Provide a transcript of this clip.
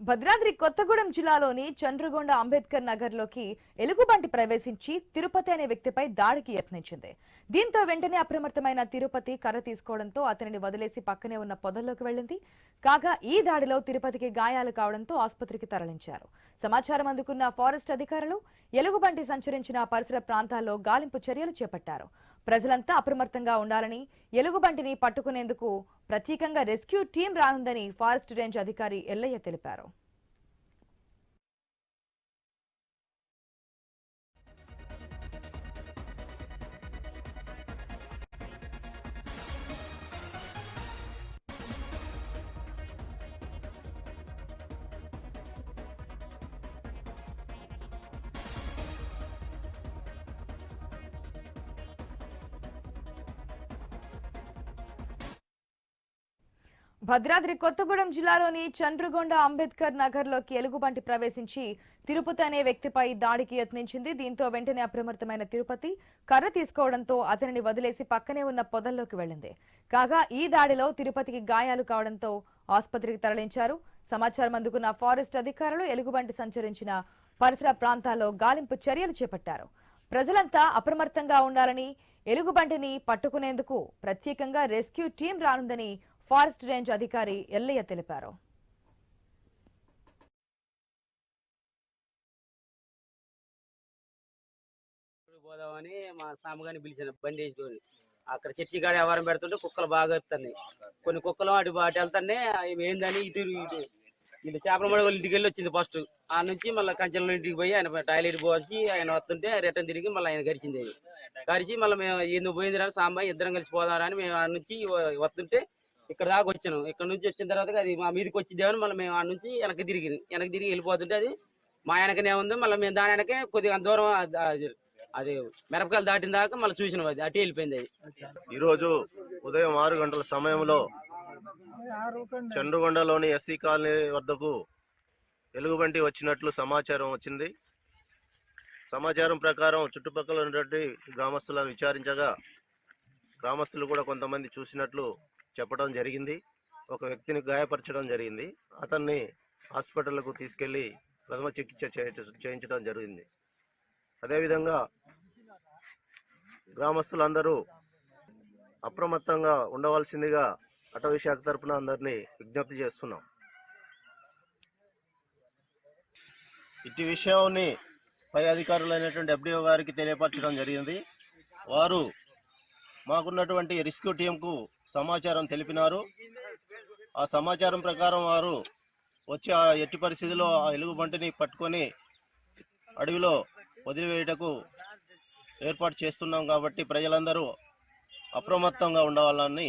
భద్రాద్రి కొత్తగూడెం జిల్లాలోని చంద్రగొండ అంబేద్కర్ నగర్లోకి ఎలుగుబంటి ప్రవేశించి తిరుపతి అనే వ్యక్తిపై దాడికి యత్నించింది. దీంతో వెంటనే అప్రమత్తమైన తిరుపతి కర్ర తీసుకోవడంతో అతనిని వదిలేసి పక్కనే ఉన్న పొదల్లోకి వెళ్ళింది. కాగా ఈ దాడిలో తిరుపతికి గాయాలు కావడంతో ఆసుపత్రికి తరలించారు. సమాచారం అందుకున్న ఫారెస్ట్ అధికారులు ఎలుగుబంటి సంచరించిన పరిసర ప్రాంతాల్లో గాలింపు చర్యలు చేపట్టారు. ప్రజలంతా అప్రమత్తంగా ఉండాలని ఎలుగుబంటిని పట్టుకునేందుకు ప్రత్యేకంగా రెస్క్యూ టీం రానుందని ఫారెస్ట్ రేంజ్ అధికారి ఎల్లయ్య తెలిపారు. భద్రాద్రి కొత్తగూడెం జిల్లాలోని చంద్రగొండ అంబేద్కర్ నగర్లోకి ఎలుగుబంటి ప్రవేశించి తిరుపతి అనే వ్యక్తిపై దాడికి యత్నించింది. దీంతో వెంటనే అప్రమత్తమైన తిరుపతి కర్ర తీసుకోవడంతో అతనిని వదిలేసి పక్కనే ఉన్న పొదల్లోకి వెళ్ళింది. కాగా ఈ దాడిలో తిరుపతికి గాయాలు కావడంతో ఆసుపత్రికి తరలించారు. సమాచారం అందుకున్న ఫారెస్ట్ అధికారులు ఎలుగుబంటి సంచరించిన పరిసర ప్రాంతాల్లో గాలింపు చర్యలు చేపట్టారు. ప్రజలంతా అప్రమత్తంగా ఉండాలని ఎలుగుబంటిని పట్టుకునేందుకు ప్రత్యేకంగా రెస్క్యూ టీం రానుందని ఫారెస్ట్ రేంజ్ అధికారి ఎల్లయ్య తెలిపారు. పోదామని మా సామగాని పిలిచిన బండి వేసుకొని. అక్కడ చర్చి కాడ వ్యవహారం పెడుతుంటే కుక్కలు బాగా వస్తున్నాయి కొన్ని కుక్కలు అటు అటు వెళ్తానే ఏందని ఇటు ఇటు ఇటు. చేపల మడ వాళ్ళ ఇంటికి వెళ్ళి వచ్చింది ఫస్ట్. ఆ నుంచి మళ్ళీ కంచెల ఇంటికి పోయి ఆయన టాయిలెట్ పోసి ఆయన వస్తుంటే రిటర్న్ తిరిగి మళ్ళీ ఆయన గరిచింది అది గరిచి మళ్ళీ మేము ఎందుకు పోయింది రా సాంబాయి ఇద్దరం కలిసి పోదాం అని మేము ఆ నుంచి వస్తుంటే ఇక్కడ దాకా వచ్చాను. ఇక్కడ నుంచి వచ్చిన తర్వాత అది మా మీదకి వచ్చిందేమని మళ్ళీ మేము ఆ నుంచి వెనక్కి తిరిగి వెనక్కి తిరిగి వెళ్ళిపోతుంటే అది మా వెనకనే ఉంది. మళ్ళీ మేము దాని వెనకే కొద్దిగా దూరం అది- అది మిరపకాయలు దాటిన దాకా మళ్ళీ చూసినాం అది. అటు వెళ్ళిపోయింది అది. ఈరోజు ఉదయం ఆరు గంటల సమయంలో చంద్రగొండలోని ఎస్సీ కాలనీ వద్దకు ఎలుగుబంటి వచ్చినట్లు సమాచారం వచ్చింది. సమాచారం ప్రకారం చుట్టుపక్కల ఉన్నటువంటి గ్రామస్తులను విచారించగా గ్రామస్తులు కూడా కొంతమంది చూసినట్లు చెప్పడం జరిగింది. ఒక వ్యక్తిని గాయపరచడం జరిగింది. అతన్ని హాస్పిటల్కు తీసుకెళ్ళి ప్రథమ చికిత్స చేయ- చేయించడం జరిగింది. అదేవిధంగా గ్రామస్తులందరూ అప్రమత్తంగా ఉండవలసిందిగా అటవీ శాఖ తరపున అందరినీ విజ్ఞప్తి చేస్తున్నాం. ఇటు విషయాన్ని పై అధికారులైనటువంటి ఎఫ్డిఓ గారికి తెలియపరచడం జరిగింది. వారు మాకున్నటువంటి రెస్క్యూ టీంకు సమాచారం తెలిపినారు. ఆ సమాచారం ప్రకారం వారు వచ్చి ఆ ఎట్టి పరిస్థితిలో ఆ ఎలుగుబంటిని పట్టుకొని అడవిలో వదిలివేయటకు ఏర్పాటు చేస్తున్నాం కాబట్టి ప్రజలందరూ అప్రమత్తంగా ఉండవాలని